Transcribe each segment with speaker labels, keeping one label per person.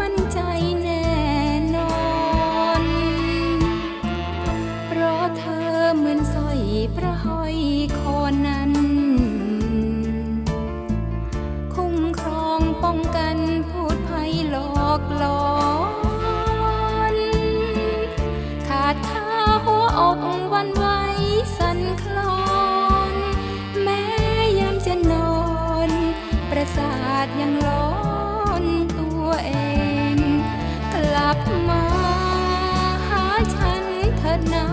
Speaker 1: มั่นใจแน่นอน เพราะเธอเหมือนสอยพระห้อยคอนั้น คุ้มครองป้องกันพูดภัยหลอกหลอนขาดท่าหัวอกวันไหวสั่นคลอน แม้ยามจะนอน ประสาทยังร้อน เอง กลับมาหาฉันเถิดนะ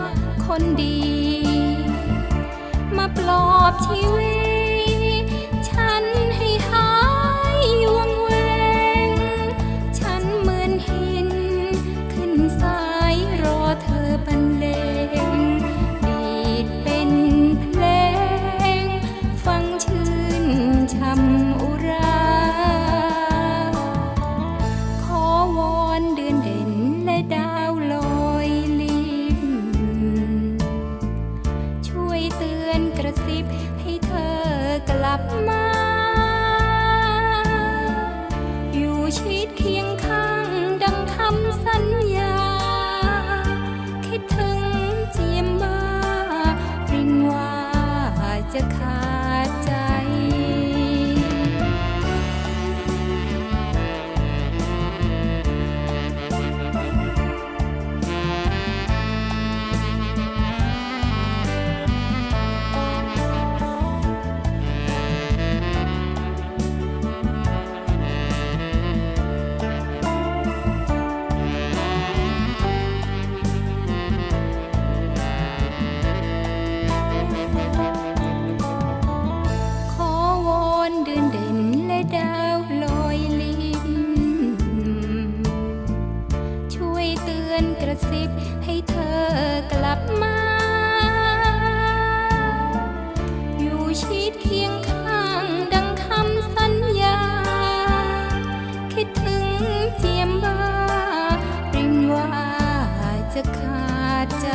Speaker 1: คนดี มาปลอบชีวิต อกลับมา อยู่ชิดเคียงข้างดังคำสัญญา คิดถึงเจียมมาริงว่าจะขา ซิบให้เธอกลับมา อยู่ชิดเคียงข้างดังคำสัญญา คิดถึงเจียมบ้าริมว่าจะขาดใจ